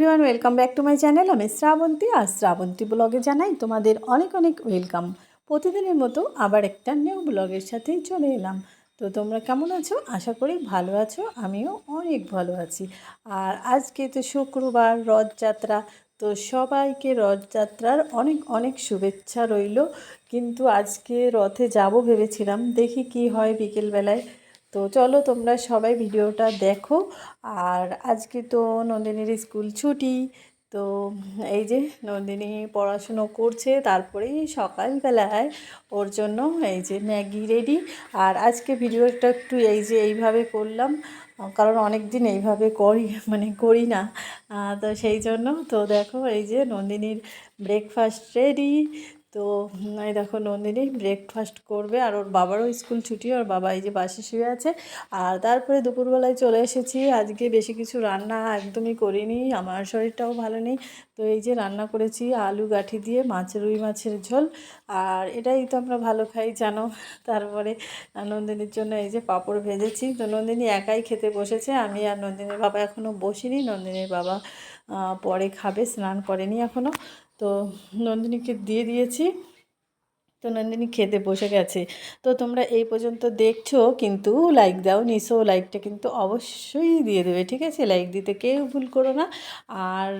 Everyone welcome back to my channel আমি শ্রাবন্তী, আর শ্রাবন্তী ব্লগে জানাই তোমাদের অনেক অনেক ওয়েলকাম প্রতিদিনের মতো আবার একটা নিউ ব্লগের সাথেই চলে এলাম। তো তোমরা কেমন আছো? আশা করি ভালো আছো, আমিও অনেক ভালো আছি। আর আজকে তো শুক্রবার, রথযাত্রা, তো সবাইকে রথযাত্রার অনেক অনেক শুভেচ্ছা রইল। কিন্তু আজকে রথে যাব ভেবেছিলাম, দেখি কি হয় বিকেলবেলায়। তো চলো তোমরা সবাই ভিডিওটা দেখো। আর আজকে তো নন্দিনীর স্কুল ছুটি, তো এই যে নন্দিনী পড়াশুনো করছে, তারপরেই সকালবেলায় ওর জন্য এই যে ম্যাগি রেডি। আর আজকে ভিডিওটা একটু এই যে এইভাবে করলাম, কারণ অনেক দিন এইভাবে করি মানে করি না। তো সেই জন্য তো দেখো এই যে নন্দিনীর ব্রেকফাস্ট রেডি তো এই দেখো নন্দিনী ব্রেকফাস্ট করবে আর ওর বাবারও স্কুল ছুটি, ওর বাবা এই যে বাসে শুয়ে আছে। আর তারপরে দুপুরবেলায় চলে এসেছি। আজকে বেশি কিছু রান্না একদমই করিনি, আমার শরীরটাও ভালো নেই। তো এই যে রান্না করেছি আলু গাঠি দিয়ে, মাছ, রুই মাছের ঝোল। আর এটাই তো আমরা ভালো খাই, জানো। তারপরে নন্দিনীর জন্য এই যে পাঁপড় ভেজেছি। তো নন্দিনী একাই খেতে বসেছে, আমি আর নন্দিনীর বাবা এখনও বসিনি। নন্দিনীর বাবা পরে খাবে, স্নান করেনি এখনও তো নন্দিনীকে দিয়ে দিয়েছি। তো নন্দিনী খেতে বসে গেছে। তো তোমরা এই পর্যন্ত দেখছ, কিন্তু লাইক দাও নিশো লাইকটা কিন্তু অবশ্যই দিয়ে দেবে, ঠিক আছে? লাইক দিতে কেউ ভুল করো না। আর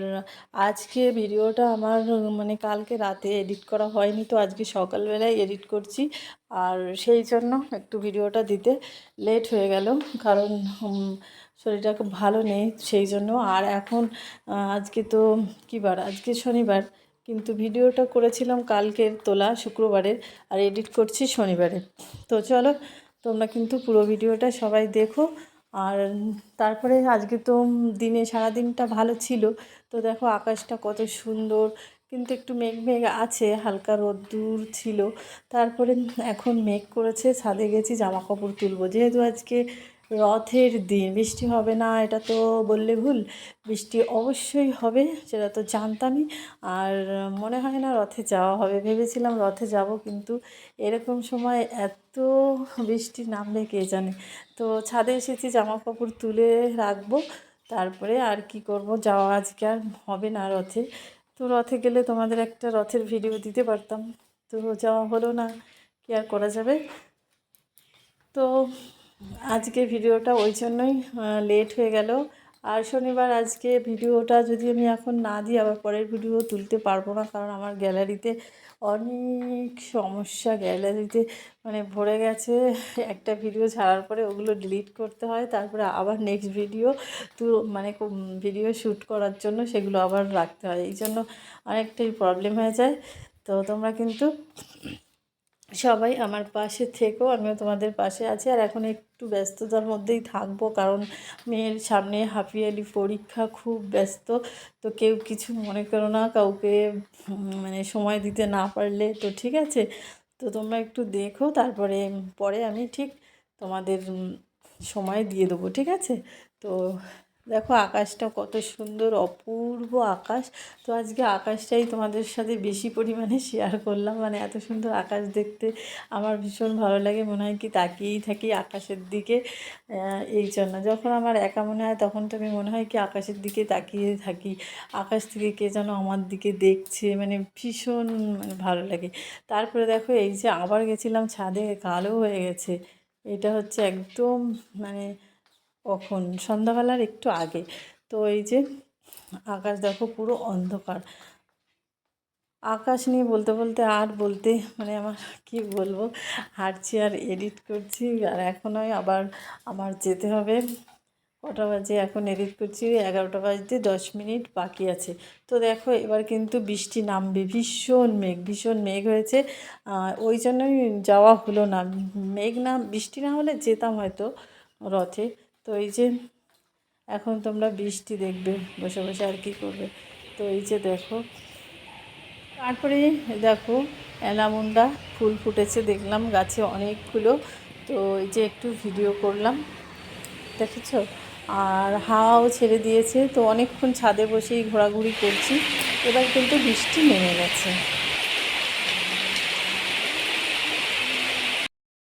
আজকে ভিডিওটা আমার মানে কালকে রাতে এডিট করা হয়নি, তো আজকে সকালবেলায় এডিট করছি। আর সেই জন্য একটু ভিডিওটা দিতে লেট হয়ে গেল, কারণ শরীরটা খুব ভালো নেই, সেই জন্য। আর এখন আজকে তো কী বার? আজকে শনিবার। কিন্তু ভিডিওটা করেছিলাম কালকের তোলা, শুক্রবারের, আর এডিট করছি শনিবারে। তো চলো, তোমরা কিন্তু পুরো ভিডিওটা সবাই দেখো। আর তারপরে আজকে তো দিনে সারা দিনটা ভালো ছিল। তো দেখো আকাশটা কত সুন্দর, কিন্তু একটু মেঘ মেঘ আছে, হালকা রোদ্দুর ছিল। তারপরে এখন মেঘ করেছে, ছাদে গেছি জামা কাপড় তুলবো। যেহেতু আজকে রথের দিন। বৃষ্টি হবে না, এটা তো বললে ভুল। বৃষ্টি অবশ্যই হবে, সেটা তো জানতামই। আর মনে হয় না রথে যাওয়া হবে। ভেবেছিলাম রথে যাব, কিন্তু এরকম সময় এত বৃষ্টি নামবে কে জানে। তো ছাদে এসেছি জামা কাপড় তুলে রাখব। তারপরে আর কি করব? যাওয়া আজকে আর হবে না রথে। তো রথে গেলে তোমাদের একটা রথের ভিডিও দিতে পারতাম। তো যাওয়া হলো না, কি আর করা যাবে? তো আজকে ভিডিওটা ওই জন্যই লেট হয়ে গেল। আর শনিবার আজকে ভিডিওটা যদি আমি এখন না দিই, আবার পরের ভিডিও তুলতে পারব না, কারণ আমার গ্যালারিতে অনেক সমস্যা। গ্যালারিতে মানে ভরে গেছে, একটা ভিডিও ছাড়ার পরে ওগুলো ডিলিট করতে হয়, তারপরে আবার নেক্সট ভিডিও তো মানে ভিডিও শ্যুট করার জন্য সেগুলো আবার রাখতে হয়। এই জন্য অনেকটাই প্রবলেম হয়ে যায়। তো তোমরা কিন্তু সবাই আমার পাশে থেকো, আমিও তোমাদের পাশে আছি। আর এখন একটু ব্যস্ততার মধ্যেই থাকব, কারণ মেয়ের সামনে হাফ ইয়ারলি পরীক্ষা খুব ব্যস্ত। তো কেউ কিছু মনে করো না, কাউকে মানে সময় দিতে না পারলে তো ঠিক আছে। তো তোমরা একটু দেখো, তারপরে পরে আমি ঠিক তোমাদের সময় দিয়ে দেবো, ঠিক আছে? তো দেখো আকাশটা কত সুন্দর, অপূর্ব আকাশ। তো আজকে আকাশটাই তোমাদের সাথে বেশি পরিমাণে শেয়ার করলাম। মানে এত সুন্দর আকাশ দেখতে আমার ভীষণ ভালো লাগে। মনে হয় কি তাকিয়েই থাকি আকাশের দিকে এই জন্য। যখন আমার একা মনে হয় তখন তো আমি মনে হয় কি আকাশের দিকে তাকিয়ে থাকি। আকাশ থেকে কে যেন আমার দিকে দেখছে। মানে ভীষণ মানে ভালো লাগে। তারপরে দেখো এই যে আবার গেছিলাম ছাদে, কালো হয়ে গেছে। এটা হচ্ছে একদম মানে কখন? সন্ধ্যাবেলার একটু আগে। তো এই যে আকাশ দেখো পুরো অন্ধকার। আকাশ নিয়ে বলতে বলতে আর বলতে মানে আমার কি বলব? হাঁটছি আর এডিট করছি আর এখনই আবার আমার যেতে হবে। কটা বাজে? এখন এডিট করছি, এগারোটা বাজতে দশ মিনিট বাকি আছে। তো দেখো এবার কিন্তু বৃষ্টি নামবে, ভীষণ মেঘ ভীষণ মেঘ হয়েছে। ওই জন্যই যাওয়া হলো না। মেঘ না, বৃষ্টি না হলে যেতাম হয়তো রথে। তো এই যে এখন তোমরা বৃষ্টি দেখবে, বসে বসে আর কি করবে। তো এই যে দেখো, তারপরে দেখো অ্যালামুন্ডা ফুল ফুটেছে, দেখলাম গাছে অনেকগুলো। তো এই যে একটু ভিডিও করলাম, দেখেছ? আর হাওয়াও ছেড়ে দিয়েছে, তো অনেকক্ষণ ছাদে বসেই ঘোরাঘুরি করছি। এবার কিন্তু বৃষ্টি নেমে গেছে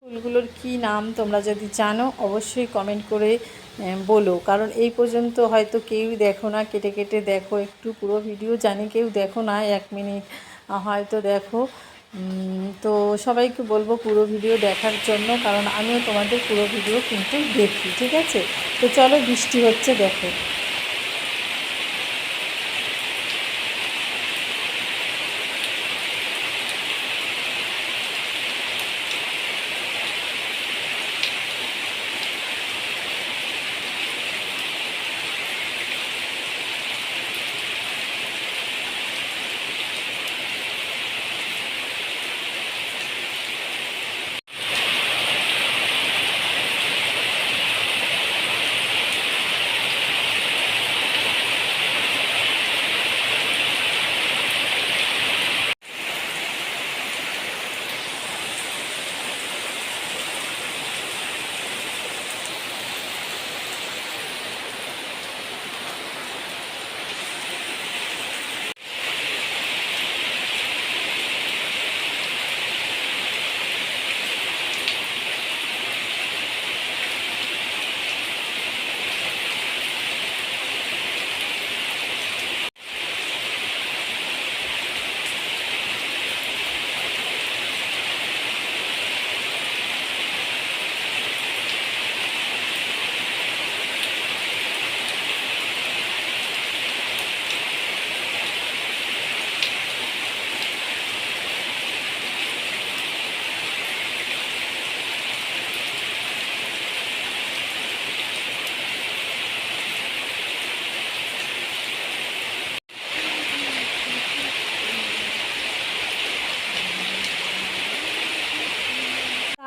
ফুল ফুলগুলোর কি নাম তোমরা যদি জানো, অবশ্যই কমেন্ট করে বলো। কারণ এই পর্যন্ত হয়তো কেউই দেখো না, কেটে কেটে দেখো। একটু পুরো ভিডিও জানি, কেউ দেখো না, এক মিনিট হয়তো দেখো। তো সবাইকে বলব পুরো ভিডিও দেখার জন্য, কারণ আমিও তোমাদের পুরো ভিডিও কিন্তু দেখি, ঠিক আছে? তো চলো বৃষ্টি হচ্ছে, দেখো।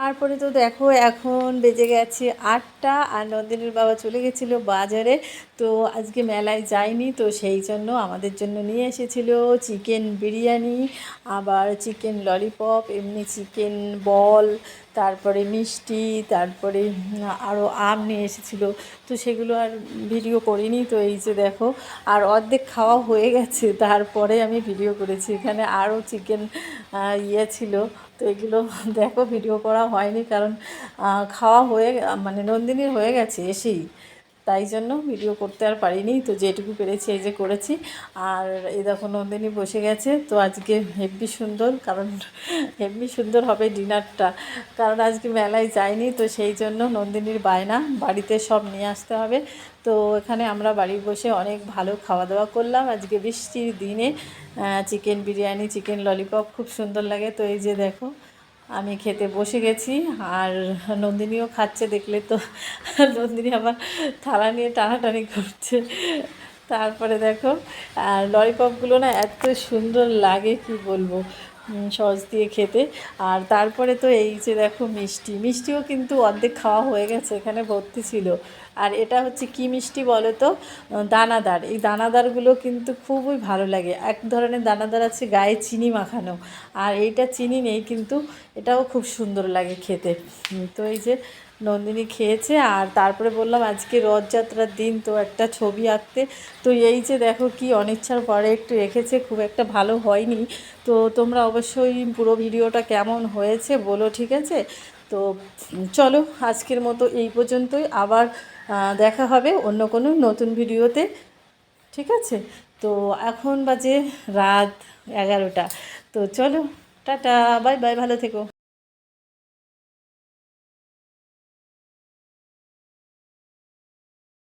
তারপরে তো দেখো এখন বেজে গেছে আটটা আর নন্দিনীর বাবা চলে গেছিল বাজারে। তো আজকে মেলায় যায়নি, তো সেই জন্য আমাদের জন্য নিয়ে এসেছিল চিকেন বিরিয়ানি, আবার চিকেন ললিপপ, এমনি চিকেন বল তারপরে মিষ্টি, তারপরে আরও আম নিয়ে এসেছিল। তো সেগুলো আর ভিডিও করিনি। তো এই যে দেখো, আর অর্ধেক খাওয়া হয়ে গেছে। তারপরে আমি ভিডিও করেছি। এখানে আরও চিকেন ইয়ে ছিল। তো এগুলো দেখো, ভিডিও করা হয়নি কারণ খাওয়া হয়ে মানে নন্দিনীর হয়ে গেছে এসেই। তাই জন্য ভিডিও করতে আর পারিনি, তো যেটুকু পেরেছি এই যে করেছি। আর এই দেখো নন্দিনী বসে গেছে, তো আজকে হেব্বি সুন্দর, কারণ হেব্বি সুন্দর হবে ডিনারটা। কারণ আজকে মেলায় যায়নি তো সেই জন্য নন্দিনীর বায়না, বাড়িতে সব নিয়ে আসতে হবে। তো এখানে আমরা বাড়ি বসে অনেক ভালো খাওয়া দাওয়া করলাম। আজকে বৃষ্টির দিনে চিকেন বিরিয়ানি, চিকেন ললিপপ খুব সুন্দর লাগে। তো এই যে দেখো আমি খেতে বসে গেছি আর নন্দিনীও খাচ্ছে, দেখলে তো নন্দিনী আবার থালা নিয়ে টানাটানি করছে। তারপরে দেখো, আর ললিপপগুলো না এত সুন্দর লাগে, কি বলব সস দিয়ে খেতে। আর তারপরে তো এই যে দেখো মিষ্টি, মিষ্টিও কিন্তু অর্ধেক খাওয়া হয়ে গেছে, এখানে ভর্তি ছিল। আর এটা হচ্ছে কি মিষ্টি বলো তো দানাদার। এই দানাদারগুলো কিন্তু খুবই ভালো লাগে। এক ধরনের দানাদার আছে, গায়ে চিনি মাখানো। আর এইটা চিনি নেই, কিন্তু এটাও খুব সুন্দর লাগে খেতে। তো এই যে নন্দিনী খেয়েছে, আর তারপরে বললাম আজকে রথযাত্রার দিন, তো একটা ছবি আঁকতে। তো এই যে দেখো কি অনিচ্ছার পরে একটু রেখেছে, খুব একটা ভালো হয়নি। তো তোমরা অবশ্যই পুরো ভিডিওটা কেমন হয়েছে বলো, ঠিক আছে? তো চলো আজকের মতো এই পর্যন্তই। আবার দেখা হবে অন্য কোনো নতুন ভিডিওতে। ঠিক আছে? তো এখন বাজে রাত এগারোটা। তো চলো, টাটা, বাই বাই, ভালো থেকো।